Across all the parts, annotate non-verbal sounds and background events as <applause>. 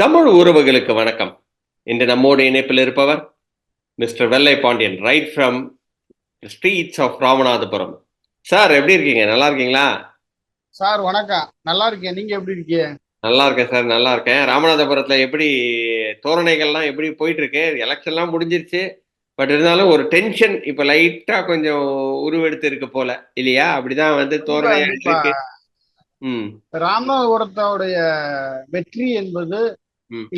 தமிழ் உறவுகளுக்கு வணக்கம். இன்று நம்மோடு இணைப்பில் இருப்பவர் mister Vellai Pandian right from streets of Ramanathapuram. Sir எப்படி இருக்கீங்க? நல்லா இருக்கீங்களா? சார் வணக்கம். நல்லா இருக்கேன். நீங்க எப்படி இருக்கீங்க? நல்லா இருக்கேன் சார் நல்லா இருக்கேன். ராமநாதபுரத்துல எப்படி தோரணைகள்லாம் எப்படி போயிட்டு இருக்கு எலெக்ஷன்லாம் முடிஞ்சிருச்சு. பட் இருந்தாலும் ஒரு டென்ஷன் இப்ப லைட்டா கொஞ்சம் உருவெடுத்து இருக்கு போல. இல்லையா? அப்படிதான் வந்து தோரணை ராமநாதபுரத்தோடைய வெற்றி என்பது.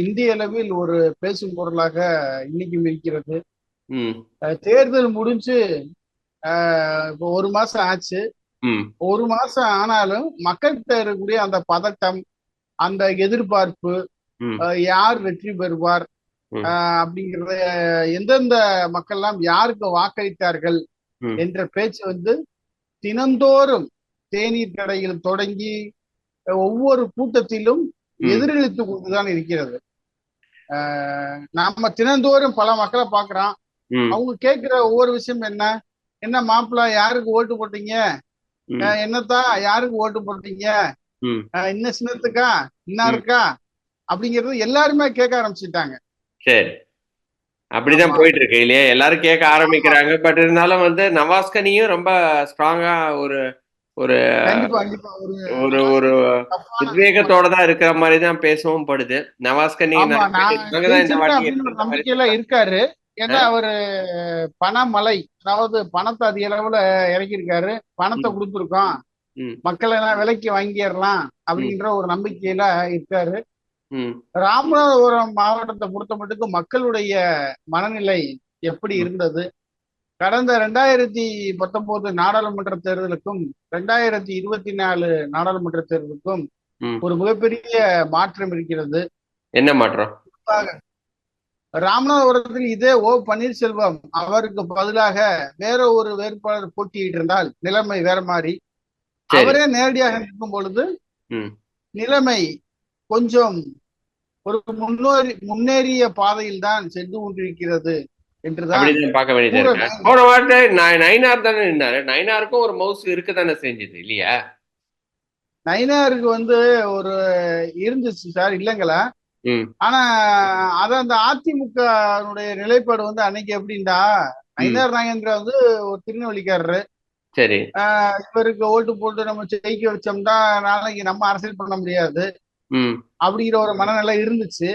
இந்திய அளவில் ஒரு பேசும் பொருளாக இன்னைக்கும் இருக்கிறது. தேர்தல் முடிஞ்சு இப்போ ஒரு மாசம் ஆச்சு. ஒரு மாசம் ஆனாலும் மக்கள்கிட்ட இருக்கக்கூடிய அந்த பதட்டம் அந்த எதிர்பார்ப்பு யார் வெற்றி பெறுவார்? அப்படிங்கறத எந்தெந்த மக்கள்லாம் யாருக்கு வாக்களித்தார்கள். என்ற பேச்சு வந்து தினந்தோறும் தேநீர் கடையில் தொடங்கி ஒவ்வொரு கூட்டத்திலும். எதிரொலித்து கொண்டுதான் இருக்கிறது. நாம தினந்தோறும் பல மக்களை பார்க்கிறோம். ம். அவங்க கேட்கிற ஒவ்வொரு விஷயம் என்ன? என்ன மாப்பிள்ள யாருக்கு ஓட்டு போட்டீங்க? என்னத்தான் யாருக்கு ஓட்டு போட்டீங்க? இன்ன சின்னத்துக்கா இன்ன இருக்கா? அப்படிங்கறது எல்லாருமே கேட்க ஆரம்பிச்சுட்டாங்க. சரி. அப்படிதான். போயிட்டு இருக்கு இல்லையா? எல்லாரும் கேட்க ஆரம்பிக்கிறாங்க. பட் இருந்தாலும் வந்து நவாஸ்கனியும் ரொம்ப ஸ்ட்ராங்கா ஒரு ஒரு ஒரு ஒரு உத்வேகத்தோட தான் இருக்கிற மாதிரி தான் பேசவும் படுது. மாதிரி நம்பிக்கையில இருக்காரு. ஏன்னா அவரு பணமலை அதாவது பணத்தை அதிக அளவுல இறக்கியிருக்காரு. பணத்தை. கொடுத்துருக்கோம். மக்களை எல்லாம் விலைக்கு வாங்கிடலாம் அப்படின்ற ஒரு நம்பிக்கையில இருக்காரு. ராமநாதபுரம் மாவட்டத்தை பொறுத்த மட்டுக்கும் மக்களுடைய மனநிலை எப்படி. இருந்தது? கடந்த ரெண்டாயிரத்தி பத்தொன்பது நாடாளுமன்ற தேர்தலுக்கும் ரெண்டாயிரத்தி இருபத்தி நாலு நாடாளுமன்ற தேர்தலுக்கும். ஒரு மிகப்பெரிய மாற்றம் இருக்கிறது. என்ன மாற்றம்? ராமநாதபுரத்தில் இதே ஓ பன்னீர்செல்வம் அவருக்கு பதிலாக வேற ஒரு வேட்பாளர் போட்டியிட்டு இருந்தால் நிலைமை வேற மாதிரி அவரே நேரடியாக நிற்கும் பொழுது நிலைமை கொஞ்சம் ஒரு முன்னோரி முன்னேறிய பாதையில் தான் சென்று கொண்டிருக்கிறது. என்றுதான் பார்க்க வேண்டியது இருக்கு. போன வாட்டி நைனார் தானே நின்னாரு. நைனாருக்கும் ஒரு மவுஸ் இருக்கு தானே செஞ்சது இல்லையா? நயினாருக்கு வந்து ஒரு இருந்துச்சு சார் இல்லைங்களா? ஆனா அத அந்த அதிமுக நிலைப்பாடு வந்து அன்னைக்கு எப்படின்னா நயினார் நாகேந்திரா வந்து ஒரு திருநெல்வேலிக்காரரு. சரி. இவருக்கு ஓட்டு போட்டு நம்ம ஜெயிக்க வச்சோம்னா நாளைக்கு நம்ம அரசியல் பண்ண முடியாது. அப்படிங்கிற ஒரு மனநிலை இருந்துச்சு.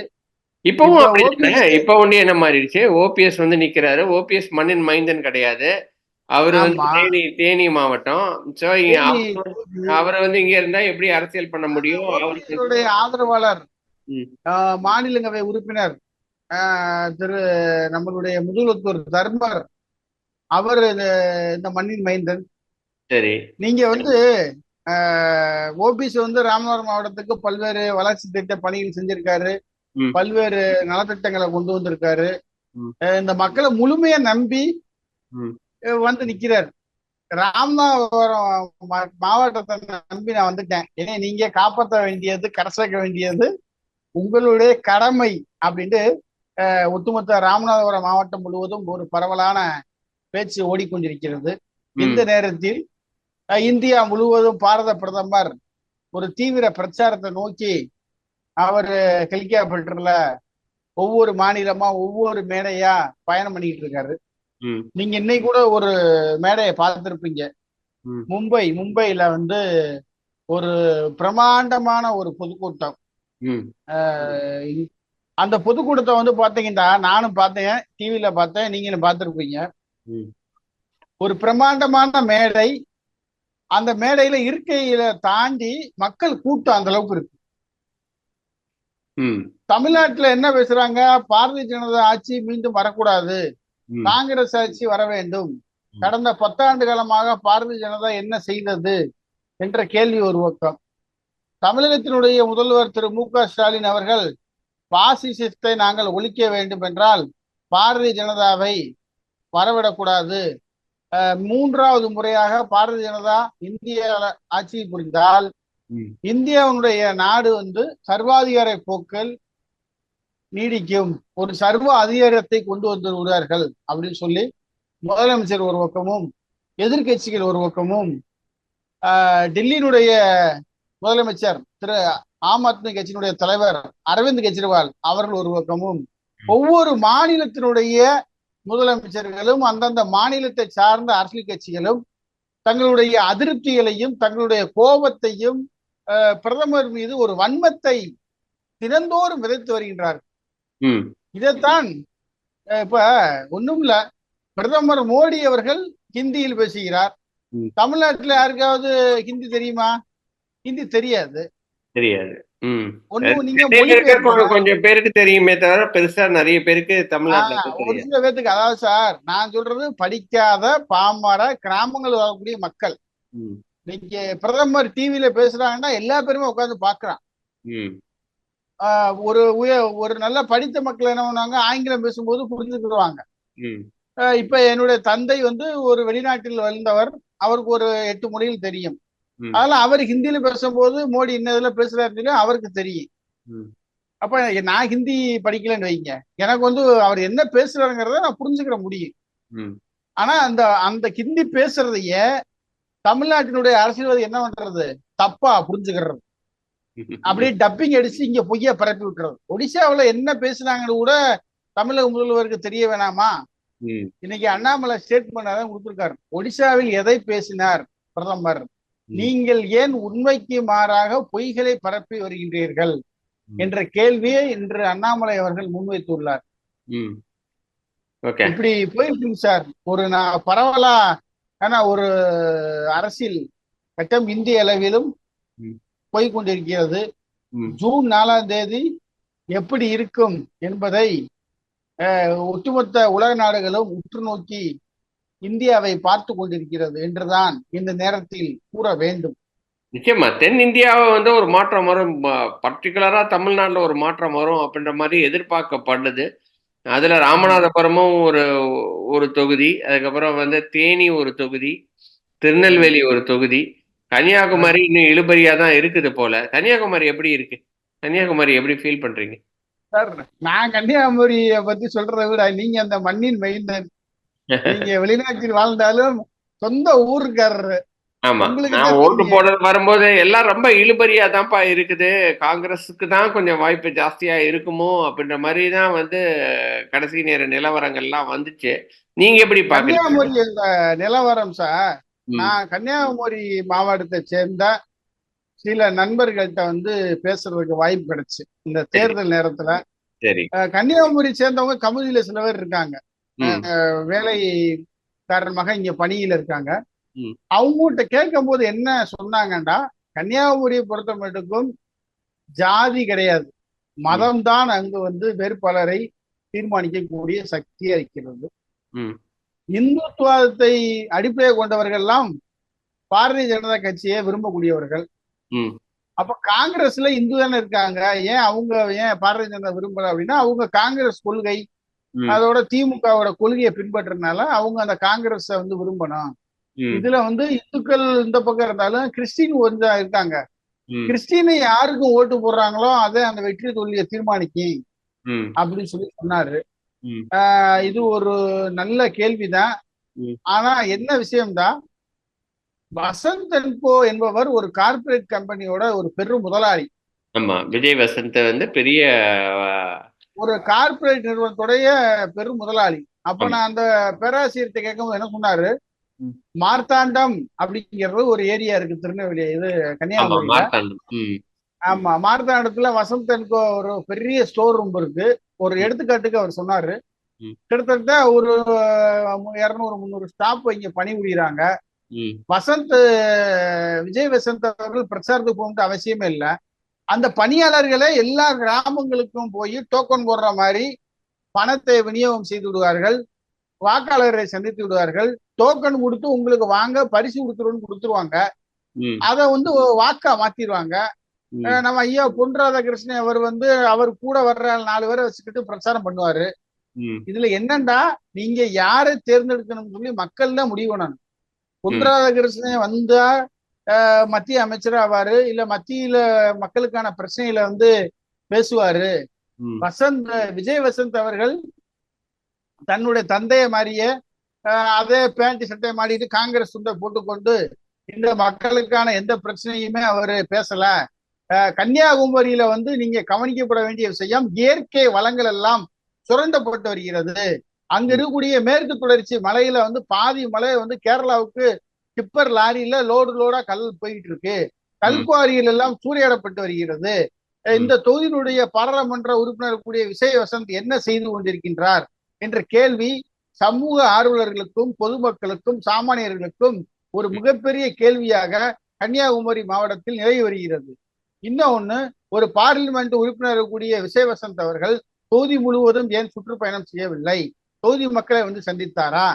இப்பவும் இப்ப ஒண்ணு என்ன மாறிடுச்சு ஓபிஎஸ் வந்து நிக்கிறாரு. ஓபிஎஸ் மண்ணின் மைந்தன் கிடையாது. அவர் வந்து. தேனி தேனி மாவட்டம். சோ அவர் வந்து இங்க இருந்தா எப்படி அரசியல் பண்ண முடியும்? அவருடைய ஆதரவாளர். மாநிலங்களவை உறுப்பினர். திரு நம்மளுடைய முதல்வர் தர்மர் அவர் இந்த- மண்ணின் மைந்தன் சரி. நீங்க வந்து ஓபிஎஸ் வந்து ராமநாதபுரம் மாவட்டத்துக்கு பல்வேறு வளர்ச்சி திட்ட பணிகள் செஞ்சிருக்காரு. பல்வேறு நலத்திட்டங்களை கொண்டு வந்திருக்காரு. இந்த மக்களை முழுமையா நம்பி வந்து நிக்கிறார். ராமநாதபுரம் மாவட்டத்தை நம்பி நான் வந்துட்டேன். ஏன்னா நீங்க காப்பாற்ற வேண்டியது கரசாக்க வேண்டியது உங்களுடைய கடமை அப்படின்ட்டு ஒட்டுமொத்த ராமநாதபுரம் மாவட்டம் முழுவதும் ஒரு பரவலான பேச்சு ஓடிக்கொண்டிருக்கிறது. இந்த நேரத்தில் இந்தியா முழுவதும் பாரத பிரதமர் ஒரு தீவிர பிரச்சாரத்தை நோக்கி அவர் ஹெலிகாப்டர்ல ஒவ்வொரு மாநிலமா ஒவ்வொரு மேடையா பயணம் பண்ணிட்டு இருக்காரு. நீங்க இன்னைக்கு கூட ஒரு மேடையை பார்த்திருப்பீங்க. மும்பை மும்பையில வந்து ஒரு பிரமாண்டமான ஒரு பொதுக்கூட்டம். அந்த பொதுக்கூட்டத்தை வந்து பாத்தீங்கன்னா நானும் பார்த்தேன் டிவியில பார்த்தேன் நீங்களும் பார்த்திருப்பீங்க. ஒரு பிரமாண்டமான மேடை. அந்த மேடையில இருக்கையில தாண்டி மக்கள் கூட்டம் அந்த அளவுக்கு இருக்கு. தமிழ்நாட்டுல என்ன பேசுறாங்க? பாரதிய ஜனதா ஆட்சி மீண்டும் வரக்கூடாது. காங்கிரஸ் ஆட்சி வர வேண்டும். கடந்த பத்தாண்டு காலமாக பாரதிய ஜனதா என்ன செய்தது? என்ற கேள்வி ஒரு பக்கம். தமிழகத்தினுடைய முதல்வர் திரு மு க ஸ்டாலின் அவர்கள் பாசிசத்தை நாங்கள் ஒழிக்க வேண்டும் என்றால் பாரதிய ஜனதாவை வரவிடக்கூடாது. மூன்றாவது முறையாக பாரதிய ஜனதா இந்திய ஆட்சி புரிந்தால் இந்தியாவுடைய நாடு வந்து சர்வாதிகார போக்கில் நீடிக்கும். ஒரு சர்வ அதிகாரத்தை கொண்டு வந்து விடுவார்கள் அப்படின்னு சொல்லி முதலமைச்சர் ஒரு பக்கமும் எதிர்க்கட்சிகள் ஒரு பக்கமும் டெல்லியினுடைய முதலமைச்சர் திரு ஆம் ஆத்மி கட்சியினுடைய தலைவர் அரவிந்த் கெஜ்ரிவால் அவர்கள் ஒரு பக்கமும் ஒவ்வொரு மாநிலத்தினுடைய முதலமைச்சர்களும் அந்தந்த மாநிலத்தை சார்ந்த அரசியல் கட்சிகளும் தங்களுடைய அதிருப்திகளையும் தங்களுடைய கோபத்தையும் பிரதமர் மீது ஒரு வன்மத்தை தினந்தோறும் விதைத்து வருகின்றார். இதைத்தான் இப்ப ஒண்ணும் இல்ல பிரதமர் மோடி அவர்கள் ஹிந்தியில் பேசுகிறார். தமிழ்நாட்டுல யாருக்காவது ஹிந்தி தெரியுமா? ஹிந்தி தெரியாது. தெரியாது. கொஞ்சம் பேருக்கு தெரியுமே தவிர பெருசா நிறைய பேருக்கு தமிழ்நாட்டுல ஒரு சில பேத்துக்கு அதாவது சார் நான் சொல்றது படிக்காத பாமர கிராமங்கள் வாழக்கூடிய மக்கள். நீங்க பிரதமர் டிவியில பேசுறாங்கன்னா எல்லா பேருமே உட்கார்ந்து பாக்குறான் ஒரு ஒரு நல்ல படித்த மக்கள் என்ன பண்ணுவாங்க? ஆங்கிலம் பேசும்போது புரிஞ்சுக்கிடுவாங்க. இப்ப என்னுடைய தந்தை வந்து ஒரு வெளிநாட்டில் வளர்ந்தவர். அவருக்கு ஒரு எட்டு மொழிகள் தெரியும். அதெல்லாம் அவர் ஹிந்தியில பேசும்போது மோடி பேசுறாருன்னு சொல்லி அவருக்கு தெரியும். அப்ப நான் ஹிந்தி படிக்கலன்னு வைங்க. எனக்கு வந்து அவர் என்ன பேசுறாருங்கிறத நான் புரிஞ்சுக்கிற முடியும். ஆனா அந்த அந்த ஹிந்தி பேசுறதைய தமிழ்நாட்டினுடைய அரசியல்வாதி என்ன பண்றது? தப்பா புரிஞ்சுக்கிறது. அப்படியே டப்பிங் அடிச்சு இங்க பொய்ய பரப்பி விட்டுறது. ஒடிசாவுல என்ன பேசுனாங்கன்னு கூட தமிழக முதல்வருக்கு தெரிய வேணாமா? இன்னைக்கு அண்ணாமலை ஸ்டேட்மெண்ட் அதான் கொடுத்திருக்காரு. ஒடிசாவில் எதை பேசினார் பிரதமர்? நீங்கள் ஏன் உண்மைக்கு மாறாக பொய்களை பரப்பி வருகின்றீர்கள். என்ற கேள்வியை இன்று அண்ணாமலை அவர்கள் முன்வைத்துள்ளார். இப்படி போயிருக்கு சார். ஒரு நான் பரவலா ஆனா ஒரு அரசியல் கட்டம் இந்திய அளவிலும் ம். போய் கொண்டிருக்கிறது. ம். ஜூன் நாலாம் தேதி எப்படி இருக்கும் என்பதை ஒட்டுமொத்த உலக நாடுகளும் உற்று நோக்கி இந்தியாவை பார்த்து கொண்டிருக்கிறது என்றுதான் இந்த நேரத்தில் கூற வேண்டும். நிச்சயமா. தென் இந்தியாவை வந்து ஒரு மாற்றம் வரும். பர்டிகுலரா தமிழ்நாட்டுல ஒரு மாற்றம் வரும் அப்படின்ற மாதிரி எதிர்பார்க்கப்படுது. அதுல ராமநாதபுரமும் ஒரு ஒரு தொகுதி அதுக்கப்புறம் வந்து தேனி ஒரு தொகுதி திருநெல்வேலி ஒரு தொகுதி கன்னியாகுமரி இன்னும் இழுபறியா தான் இருக்குது போல. கன்னியாகுமரி எப்படி இருக்கு? கன்னியாகுமரி எப்படி ஃபீல் பண்றீங்க? சார் நான் கன்னியாகுமரியை பத்தி சொல்றதை விட நீங்க அந்த மண்ணின் மைந்தன் <laughs> நீங்க வெளிநாட்டில் வாழ்ந்தாலும் சொந்த ஊருக்காரரு. ஆமா. நான் ஓட்டு. போடுறது வரும்போது எல்லாம் ரொம்ப இழுபறியா தான்ப்பா இருக்குது. காங்கிரஸுக்கு தான் கொஞ்சம் வாய்ப்பு ஜாஸ்தியா இருக்குமோ அப்படின்ற மாதிரி தான் வந்து கடைசி நேர நிலவரங்கள்லாம் வந்துச்சு. நீங்க எப்படி கன்னியாகுமரி நிலவரம் சார் நான் கன்னியாகுமரி மாவட்டத்தை சேர்ந்த சில நண்பர்கள்ட்ட வந்து பேசுறதுக்கு வாய்ப்பு கிடைச்சு. இந்த தேர்தல் நேரத்துல. சரி. கன்னியாகுமரி சேர்ந்தவங்க கமுதியில சில பேர் இருக்காங்க. வேலை காரணமாக இங்க பணியில இருக்காங்க. அவங்ககிட்ட கேட்கும் போது என்ன சொன்னாங்கடா கன்னியாகுமரியை பொறுத்த மட்டுக்கும் ஜாதி கிடையாது. மதம் தான் அங்கு வந்து வேட்பாளரை தீர்மானிக்கக்கூடிய சக்தியா இருக்கிறது ம். இந்துத்துவத்தை அடிப்படையாக கொண்டவர்கள் எல்லாம் பாரதிய ஜனதா கட்சியை விரும்பக்கூடியவர்கள். அப்ப காங்கிரஸ்ல இந்து தானே இருக்காங்க. ஏன் அவங்க ஏன் பாரதிய ஜனதா விரும்பல அப்படின்னா அவங்க காங்கிரஸ் கொள்கை அதோட திமுகவோட கொள்கையை பின்பற்றதுனால அவங்க அந்த காங்கிரஸ வந்து விரும்பணும். இதுல வந்து இந்துக்கள் இந்த பக்கம் இருந்தாலும் கிறிஸ்டின் வந்து இருக்காங்க. கிறிஸ்டினை யாருக்கும் ஓட்டு போடுறாங்களோ அதை அந்த வெற்றி தோல்வியை தீர்மானிக்கும் அப்படின்னு சொல்லி சொன்னாரு. இது ஒரு நல்ல கேள்விதான். ஆனா என்ன விஷயம்தான் வசந்த் கோ என்பவர் ஒரு கார்ப்பரேட் கம்பெனியோட ஒரு பெரும் முதலாளி. ஆமா விஜய் வசந்த் வந்து பெரிய ஒரு கார்ப்பரேட் நிறுவனத்துடைய பெரும் முதலாளி. அப்ப. நான் அந்த பேராசிரியர்கிட்ட கேட்கும்போது என்ன சொன்னாரு. மார்த்தாண்டம் அப்படிங்கிறது ஒரு ஏரியா இருக்கு திருநெல்வேலி. இது ம். ஆமா மார்த்தாண்டத்துல வசந்த் அண்ட் கோ ஒரு பெரிய ஸ்டோர் ரூம் இருக்கு. ஒரு எடுத்துக்காட்டுக்கு அவர் சொன்னாரு. கிட்டத்தட்ட ஒரு இருநூறு முந்நூறு ஸ்டாப் இங்க பணிபுரியுறாங்க வசந்த் விஜய் வசந்த் அவர்கள் பிரச்சாரத்துக்கு போக வேண்டிய அவசியமே இல்லை. அந்த பணியாளர்களே எல்லா கிராமங்களுக்கும் போய் டோக்கன் போடுற மாதிரி பணத்தை விநியோகம் செய்து விடுவார்கள். வாக்காளரை சந்தித்து விடுவார்கள். டோக்கன் கொடுத்து உங்களுக்கு வாங்க பரிசு கொடுத்துருன்னு கொடுத்துருவாங்க. அதை வந்து வாக்கா மாத்திடுவாங்க. நம்ம ஐயா பொன் ராதாகிருஷ்ணன் அவர் வந்து அவர் கூட வர்ற நாலு பேரை வச்சுக்கிட்டு பிரச்சாரம் பண்ணுவாரு. இதுல என்னண்டா நீங்க யாரை தேர்ந்தெடுக்கணும்னு சொல்லி மக்கள் தான் முடிவு பண்ணணும். பொன். ராதாகிருஷ்ணன் வந்தா மத்திய அமைச்சர் ஆவாரு இல்ல மத்தியில மக்களுக்கான பிரச்சனைகளை வந்து பேசுவாரு. வசந்த் விஜய் வசந்த் அவர்கள் தன்னுடைய தந்தைய மாதிரியே அதே பேண்ட் சட்டை மாடிட்டு காங்கிரஸ் துண்டை போட்டுக்கொண்டு இந்த மக்களுக்கான எந்த பிரச்சனையுமே அவரு பேசல. கன்னியாகுமரியில வந்து நீங்க கவனிக்கப்பட வேண்டிய விஷயம் இயற்கை வளங்கள் எல்லாம் சுரண்டப்பட்டு வருகிறது. அங்க இருக்கக்கூடிய மேற்கு தொடர்ச்சி மலையில வந்து பாதி மலை வந்து கேரளாவுக்கு டிப்பர் லாரியில லோடு லோடா கல் போயிட்டு இருக்கு கல்குவாரிகள் எல்லாம் சூறையாடப்பட்டு வருகிறது. இந்த தொகுதியினுடைய பாராளுமன்ற உறுப்பினர் கூடிய விஜய் வசந்த் என்ன செய்து கொண்டிருக்கின்றார் என்ற கேள்வி சமூக ஆர்வலர்களுக்கும் பொதுமக்களுக்கும் சாமானியர்களுக்கும் ஒரு மிகப்பெரிய கேள்வியாக கன்னியாகுமரி மாவட்டத்தில் நிறைவு வருகிறது. இன்னொன்னு ஒரு பார்லிமெண்ட் உறுப்பினர் கூடிய விஜயவசந்த் அவர்கள் தொகுதி முழுவதும் ஏன் சுற்றுப்பயணம் செய்யவில்லை? தொகுதி மக்களை வந்து சந்தித்தாரா?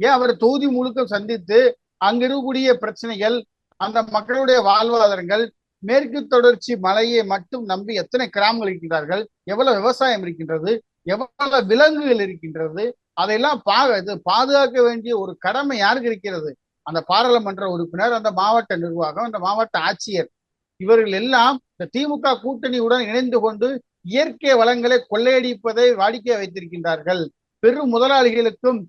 ஏன் அவர் தொகுதி முழுக்க சந்தித்து அங்க இருக்கக்கூடிய பிரச்சனைகள் அந்த மக்களுடைய வாழ்வாதாரங்கள் மேற்கு தொடர்ச்சி மலையை மட்டும் நம்பி எத்தனை கிராமங்கள் இருக்கின்றார்கள் எவ்வளவு விவசாயம் இருக்கின்றது எவ்வளவு விலங்குகள் இருக்கின்றது அதையெல்லாம் பா இது பாதுகாக்க வேண்டிய ஒரு கடமை யாருக்கு இருக்கிறது? அந்த பாராளுமன்ற உறுப்பினர் அந்த மாவட்ட நிர்வாகம் அந்த மாவட்ட ஆட்சியர். இவர்கள் எல்லாம் இந்த திமுக கூட்டணியுடன் இணைந்து கொண்டு இயற்கை வளங்களை கொள்ளையடிப்பதை வாடிக்கை வைத்திருக்கின்றார்கள். பெரும் முதலாளிகளுக்கும்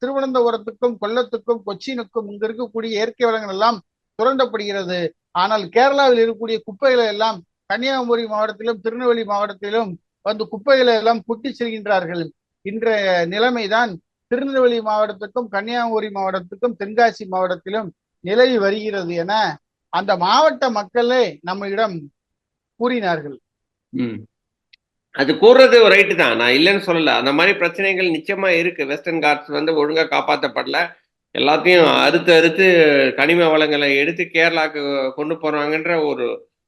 திருவனந்தபுரத்துக்கும் கொல்லத்துக்கும் கொச்சினுக்கும் இங்க இருக்கக்கூடிய இயற்கை வளங்கள் எல்லாம் சுரண்டப்படுகிறது. ஆனால் கேரளாவில் இருக்கக்கூடிய குப்பைகளை எல்லாம் கன்னியாகுமரி மாவட்டத்திலும் திருநெல்வேலி மாவட்டத்திலும் வந்து குப்பைகளை எல்லாம் குட்டி செல்கின்றார்கள். இன்றைய நிலைமைதான் திருநெல்வேலி மாவட்டத்துக்கும் கன்னியாகுமரி மாவட்டத்துக்கும் தென்காசி மாவட்டத்திலும் நிலவி வருகிறது என அந்த மாவட்ட மக்களே நம்மிடம் கூறினார்கள். அது கூறுறது ரைட்டு தான். நான் இல்லைன்னு சொல்லல. அந்த மாதிரி பிரச்சனைகள் நிச்சயமா இருக்கு. வெஸ்டர்ன் கார்ட்ஸ் வந்து ஒழுங்கா காப்பாற்றப்படல எல்லாத்தையும் அறுத்து அறுத்து கனிம வளங்களை எடுத்து கேரளாக்கு கொண்டு போறாங்கன்ற ஒரு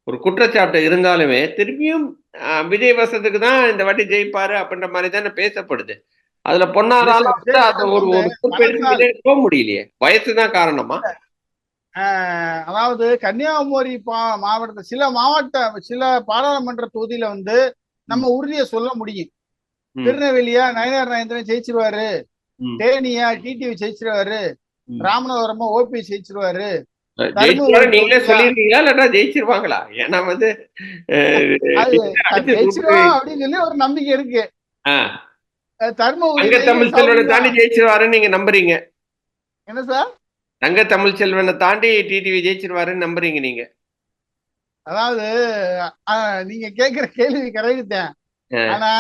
ஒரு குற்றச்சாட்டு இருந்தாலுமே திருப்பியும் ஆஹ், விஜய் வசத்துக்கு தான் இந்த வாட்டி ஜெயிப்பாரு அப்படின்ற மாதிரி தானே பேசப்படுது. அதுல பொன்னாரால அது ஒரு போக முடியலையே. வயசு தான் காரணமா? அதாவது கன்னியாகுமரி பா மாவட்டத்தை சில மாவட்ட சில பாராளுமன்ற தொகுதியில வந்து நம்ம உறுதியை சொல்ல முடியும். திருநெல்வேலியா நயனார் நயந்திரன் ஜெயிச்சிருவாரு. தேனியா டிடிவி ஜெயிச்சிருவாரு. ராமநாதபுரமா ஓபி ஜெயிச்சிருவாரு. நீங்களே சொல்லிருக்கீங்களா இல்லாட்டா ஜெயிச்சிருவாங்களா? ஏன்னா வந்து அப்படின்னு சொல்லி ஒரு நம்பிக்கை இருக்கு. தர்மபுரி தமிழ் செல்வனை தாண்டி ஜெயிச்சிருவாருன்னு நீங்க நம்புறீங்க? என்ன சார்? தங்க தமிழ் செல்வனை தாண்டி டிடிவி ஜெயிச்சிருவாருன்னு நம்புறீங்க நீங்க? அதாவது நீங்க கேக்குற கேள்வி கரெக்ட் தான் ஆ. ஆனா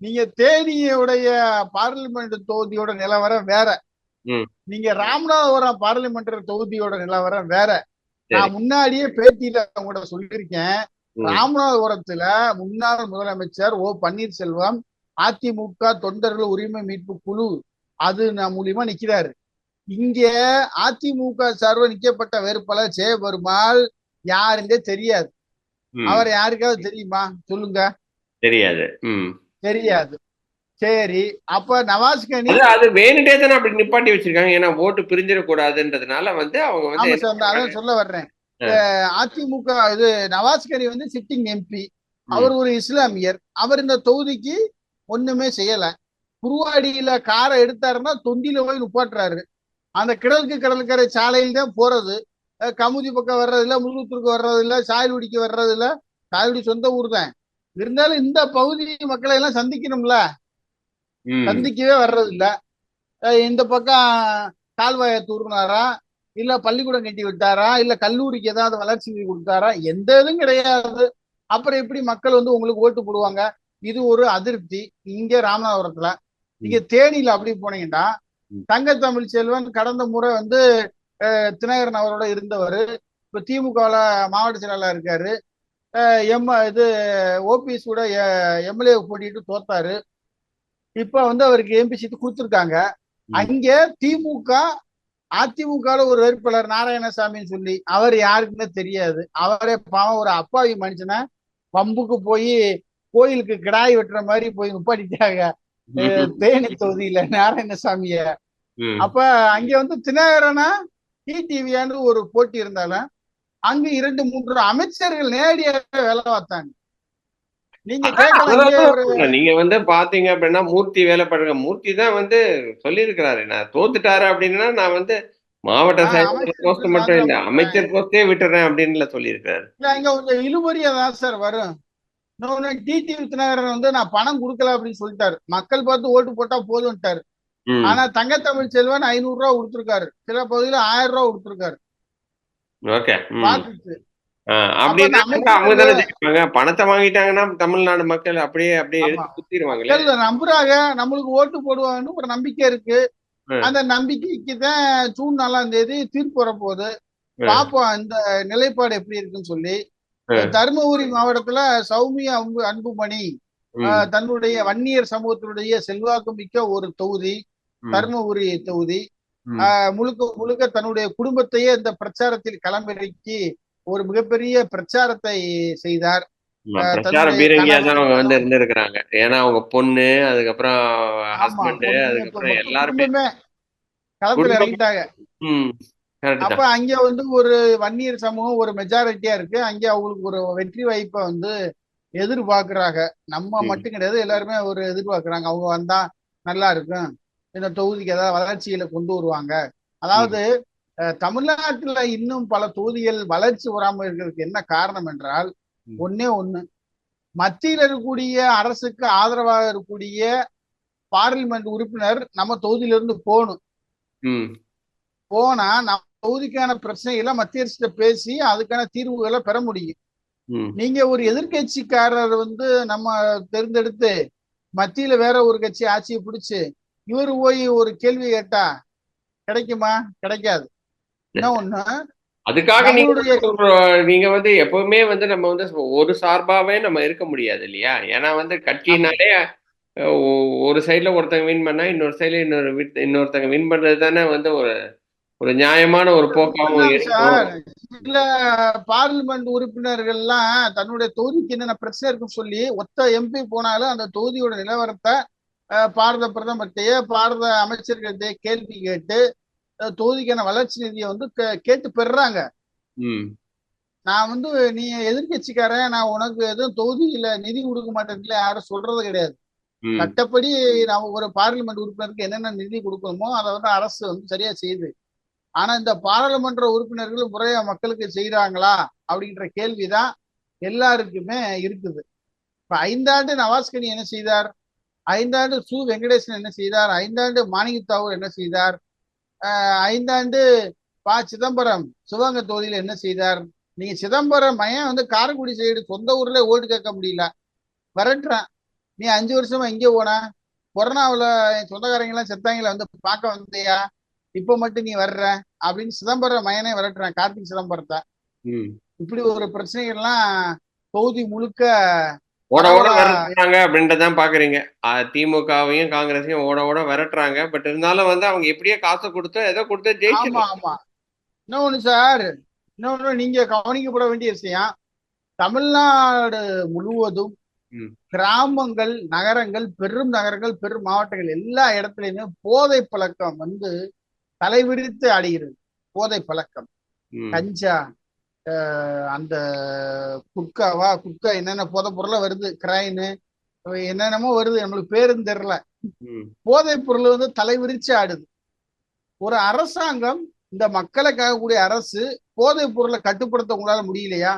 நீங்க தேனியுடைய பார்லிமெண்ட் தொகுதியோட நிலவரம் வேற. நீங்க ராமநாதபுரம் பார்லிமெண்ட் தொகுதியோட நிலவரம் வேற. நான் முன்னாடியே பேட்டியில கூட சொல்லியிருக்கேன். ராமநாதபுரத்துல முன்னாள் முதலமைச்சர் ஓ பன்னீர்செல்வம் அதிமுக தொண்டர்கள் உரிமை மீட்பு குழு அது நான் மூலியமா நிக்கிறாரு. இங்க அதிமுக சார்பு நிக்கப்பட்ட வேட்பாளர் ஜெயபெருமாள் யாருன்னே தெரியாது. அவர் யாருக்காவது தெரியுமா? சொல்லுங்க. தெரியாது. தெரியாது. சரி அப்ப நவாஸ் கனி அது வேணுட்டே தானே அப்படி நிப்பாட்டி வச்சிருக்காங்க. ஏன்னா ஓட்டு பிரிஞ்சிடக்கூடாதுன்றதுனால வந்து அவங்க வந்து அதான் சொல்ல வர்றேன். அதிமுக இது நவாஸ் கனி வந்து சிட்டிங் எம்பி. அவர் ஒரு இஸ்லாமியர். அவர் இந்த தொகுதிக்கு ஒண்ணுமே செய்யல. குருவாடியில காரை எடுத்தாருன்னா தொண்டியில போய் நிப்பாட்டுறாரு. அந்த கிழக்கு கடற்கரை சாலையில் தான் போறது. கமுதி பக்கம் வர்றது இல்ல முழுத்தூருக்கு வர்றது இல்ல சாயல்குடிக்கு வர்றது இல்ல சாயல்குடி சொந்த ஊர் தான். இருந்தாலும் இந்த பகுதி மக்களை எல்லாம் சந்திக்கணும்ல. சந்திக்கவே வர்றது இல்ல இந்த பக்கம் கால்வாயை தூர்னாரா இல்ல பள்ளிக்கூடம் கட்டி விட்டாரா? இல்ல கல்லூரிக்கு ஏதாவது வளர்ச்சி கொடுத்தாரா? எந்த இதுவும் கிடையாது. அப்புறம் எப்படி மக்கள் வந்து உங்களுக்கு ஓட்டு போடுவாங்க? இது ஒரு அதிருப்தி. இங்க ராமநாதபுரத்துல. இங்க தேனியில அப்படி போனீங்கன்னா. தங்க தமிழ் செல்வன் கடந்த முறை வந்து தினகரன் அவரோட இருந்தவர். இப்ப திமுகவில் மாவட்ட செயலாளர் இருக்காரு. எம் இது ஓபிஎஸ் கூட எம்எல்ஏ போட்டிட்டு தோத்தாரு. இப்ப வந்து அவருக்கு எம்பி சீட்டு கொடுத்துருக்காங்க. அங்க திமுக அதிமுகல ஒரு வேட்பாளர் நாராயணசாமின்னு சொல்லி அவர் யாருக்குமே தெரியாது. அவரே பாவம் ஒரு அப்பாவி மனுஷனை பம்புக்கு போய் கோயிலுக்கு கிடாய் வெட்டுற மாதிரி போய் நிப்பாட்டிட்டாங்க. தேனி தொகுதியில நாராயணசாமிய. அப்ப அங்க வந்து தினகரனா டிடிவியான்னு ஒரு போட்டி இருந்தாலும் அங்க இரண்டு மூன்று அமைச்சர்கள் நேரடியாக வேலை பார்த்தாங்க. நீங்க வந்து பாத்தீங்க அப்படின்னா மூர்த்தி வேலை பண்ணுங்க மூர்த்தி தான் வந்து சொல்லியிருக்கிறாரு. நான் தோத்துட்டாரு அப்படின்னா நான் வந்து மாவட்ட போஸ்ட் மட்டும் இல்ல அமைச்சர் போஸ்டே விட்டுறேன் அப்படின்னு சொல்லியிருக்காரு இங்க கொஞ்சம் இழுபறியா தான் சார் வரும். இன்னொன்னு டிடிவி தினகரன் வந்து நான் பணம் கொடுக்கல அப்படின்னு சொல்லிட்டாரு. மக்கள் பார்த்து ஓட்டு போட்டா போதும்ட்டாரு. ஆனா தங்கத்தமிழ் செல்வன் ஐநூறு ரூபா கொடுத்துருக்காரு. சில பகுதியில ஆயிரம் ரூபா கொடுத்துருக்காரு. அப்படின்னா அப்ப அந்த அவங்க தானே ஜெயிப்பாங்க பணத்தை வாங்கிட்டாங்கன்னா தமிழ்நாடு மக்கள் அப்படியே அப்படியே. எடுத்து நம்புறாங்க. நம்மளுக்கு ஓட்டு போடுவாங்கன்னு ஒரு நம்பிக்கை இருக்கு. அந்த நம்பிக்கைக்கு தான் ஜூன் நாலாம் தேதி தீர்ப்பு வரப்போகுது. பாப்போம் இந்த நிலைப்பாடு எப்படி இருக்குன்னு சொல்லி. தருமபுரி மாவட்டத்துல சௌமியா அன்பு அன்புமணி தன்னுடைய வன்னியர் சமூகத்தினுடைய செல்வாக்கு மிக்க ஒரு தொகுதி தருமபுரி தொகுதி. முழுக்க முழுக்க தன்னுடைய குடும்பத்தையே இந்த பிரச்சாரத்தில் களமிறக்கி ஒரு மிகப்பெரிய பிரச்சாரத்தை செய்தார். ஆமா, ஆஹ், பிரச்சார தன்னுடைய பீரங்கியா தான் அவங்க கணவர் வந்து இருந்திருக்கிறாங்க. ஏன்னா அவங்க பொண்ணு அதுக்கப்புறம் ஹஸ்பண்ட் அதுக்கப்புறம் எல்லாருமே. களத்துல. இறங்கிட்டாங்க. அப்ப அங்க வந்து ஒரு வன்னியர் சமூகம் ஒரு மெஜாரிட்டியா இருக்கு. அங்க அவங்களுக்கு ஒரு வெற்றி வாய்ப்பை வந்து எதிர்பார்க்கறாங்க. நம்ம. மட்டும் கிடையாது எல்லாருமே ஒரு எதிர்பார்க்கறாங்க. அவங்க வந்தா நல்லா இருக்கும். இந்த தொகுதிக்கு ஏதாவது வளர்ச்சிகளை கொண்டு வருவாங்க. அதாவது தமிழ்நாட்டுல இன்னும் பல தொகுதிகள் வளர்ச்சி வராம இருக்கிறதுக்கு என்ன காரணம் என்றால் ம். ஒண்ணே மத்தியில் இருக்கக்கூடிய அரசுக்கு ஆதரவாக இருக்கக்கூடிய பார்லிமெண்ட் உறுப்பினர் நம்ம தொகுதியிலிருந்து போகணும். ம். போனா நம்ம தொகுதிக்கான பிரச்சனைகளை மத்திய அரசு பேசி அதுக்கான தீர்வுகளை பெற முடியும். நீங்க ஒரு எதிர்க்கட்சிக்காரர் வந்து நம்ம தேர்ந்தெடுத்து மத்தியில வேற ஒரு கட்சி ஆட்சியை பிடிச்சு இவர் போய் ஒரு கேள்வி கேட்டா கிடைக்குமா? கிடைக்காது. அதுக்காக நீங்க நீங்க வந்து எப்பவுமே வந்து நம்ம வந்து ஒரு சார்பாவே நம்ம இருக்க முடியாது இல்லையா? ஏன்னா வந்து கட்சினாலே ஒரு சைடுல ஒருத்தங்க வின் பண்ணா இன்னொரு சைடுல இன்னொரு இன்னொருத்தங்க வின் பண்றது தானே வந்து ஒரு ஒரு நியாயமான ஒரு இருக்கும். சில பார்லிமெண்ட் உறுப்பினர்கள்லாம் தன்னுடைய தொகுதிக்கு என்னென்ன பிரச்சனை இருக்குன்னு சொல்லி ஒத்த எம்பி போனாலும் அந்த தொகுதியோட நிலவரத்தை பாரத பிரதமர்கிட்டயே பாரத அமைச்சர்கள்ட்ட கேள்வி கேட்டு தொகுதிக்கான வளர்ச்சி நிதியை வந்து கேட்டு பெறுறாங்க. ம். நான் வந்து நீ எதிர்க்கட்சிக்காரன் நான் உனக்கு எதுவும் தொகுதியில நிதி கொடுக்க மாட்டேன்ல யாரும் சொல்றது கிடையாது. சட்டப்படி நம்ம ஒரு பார்லிமெண்ட் உறுப்பினருக்கு என்னென்ன நிதி கொடுக்கணுமோ அதை வந்து அரசு வந்து சரியா செய்யுது ஆனா இந்த பாராளுமன்ற உறுப்பினர்கள் முறையா மக்களுக்கு செய்யறாங்களா அப்படின்ற கேள்விதான் எல்லாருக்குமே இருக்குது. இப்ப ஐந்தாண்டு நவாஸ்கனி என்ன செய்தார்? ஐந்தாண்டு சு. வெங்கடேசன் என்ன செய்தார்? ஐந்தாண்டு மாணிக்க தாகூர் என்ன செய்தார்? ஐந்தாண்டு ப சிதம்பரம் சிவகங்கை தொகுதியில என்ன செய்தார்? நீங்க சிதம்பரம் மையன் வந்து காரைக்குடி சைடு சொந்த ஊர்ல ஓட்டு கேட்க முடியல. விரட்டுறான் நீ அஞ்சு வருஷமா எங்க போன? கொரோனாவுல என் சொந்தக்காரங்க எல்லாம் செத்தாங்களா வந்து பார்க்க வந்தியா? இப்ப மட்டும் நீ வர்ற? அப்படின்னு சிதம்பரம் மயனே விரட்டுறான் கார்த்திக் சிதம்பரத்தை. இப்படி ஒரு பிரச்சனைகள்லாம் தொகுதி முழுக்க ஓட ஓட விரட்டுறாங்க அப்படின்றதான் பாக்குறீங்க. திமுகவையும் காங்கிரஸையும் ஓட ஓட விரட்டுறாங்க. பட் இருந்தாலும் வந்து அவங்க எப்படியோ காசு கொடுத்து ஏதோ கொடுத்து ஜெயிச்சிடலாம் ஆமா இன்னொன்னு சார் இன்னொன்னு நீங்க கவனிக்கப்பட வேண்டிய விஷயம். தமிழ்நாடு முழுவதும். கிராமங்கள் நகரங்கள் பெரும் நகரங்கள் பெரும் மாவட்டங்கள் எல்லா இடத்துலயுமே போதை பழக்கம் வந்து தலைவிரித்து அடைகிறது போதை பழக்கம். கஞ்சா அந்த குட்காவா குட்கா என்னென்ன போதை பொருளா வருது? கிரைனு என்னென்னமோ வருது. நம்மளுக்கு பேரும் தெரியல. ம். போதைப் பொருள் வந்து தலைவிரிச்சு ஆடுது. ஒரு அரசாங்கம் இந்த மக்களை காக்கக்கூடிய அரசு போதைப் பொருளை கட்டுப்படுத்த உங்களால முடியலையா?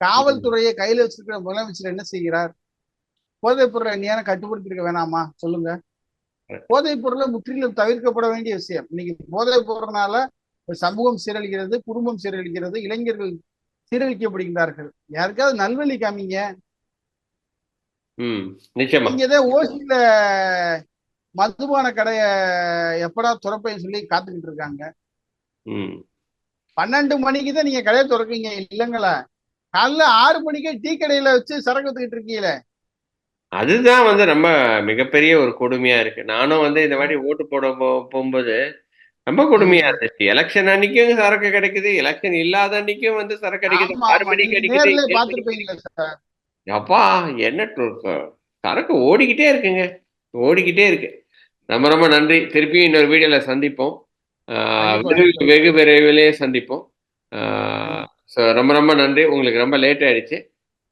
காவல்துறையை கையில வச்சிருக்கிற முதலமைச்சர் என்ன செய்கிறார்? போதைப் பொருளை நீயான கட்டுப்படுத்திருக்க வேணாமா? சொல்லுங்க. போதைப் பொருளை முற்றிலும் தவிர்க்கப்பட வேண்டிய விஷயம். இன்னைக்கு போதைப் பொருள்னால சமூகம் சீரழிகிறது குடும்பம் சீரழிகிறது இளைஞர்கள் சீரழிக்கப்படுகிறார்கள் யாருக்காவது நல்வழி காமிங்க. நீங்க இதே ஓசியில மதுபான கடைய எப்படா திறப்பேன்னு சொல்லி காத்துக்கிட்டு இருக்காங்க. பன்னெண்டு மணிக்கு தான் நீங்க கடையை திறக்கீங்க இல்லைங்களா? காலைல ஆறு மணிக்கே டீ கடையில வச்சு சரக்கு வித்துக்கிட்டு இருக்கீங்களே. அதுதான் வந்து ரொம்ப மிகப்பெரிய ஒரு கொடுமையா இருக்கு. நானும் வந்து இந்த வாட்டி ஓட்டு போட போகும்போது ரொம்ப கொடுமையா இருந்துச்சு. எலெக்ஷன் அன்னைக்கும் சரக்கு கிடைக்குது. எலெக்ஷன் இல்லாத அன்னைக்கும் வந்து சரக்கு கிடைக்குது ஆறு மணிக்கு கிடைக்குது அப்பா என்ன சரக்கு ஓடிக்கிட்டே இருக்குங்க. ஓடிக்கிட்டே இருக்கு. ரொம்ப ரொம்ப நன்றி. திருப்பியும் இன்னொரு வீடியோல சந்திப்போம். வெகு விரைவிலே சந்திப்போம். ஸோ ரொம்ப ரொம்ப நன்றி. உங்களுக்கு ரொம்ப லேட் ஆயிடுச்சு.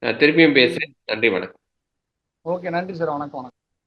நான் திருப்பியும். பேசுறேன். நன்றி வணக்கம். ஓகே நன்றி சார். வணக்கம் வணக்கம்.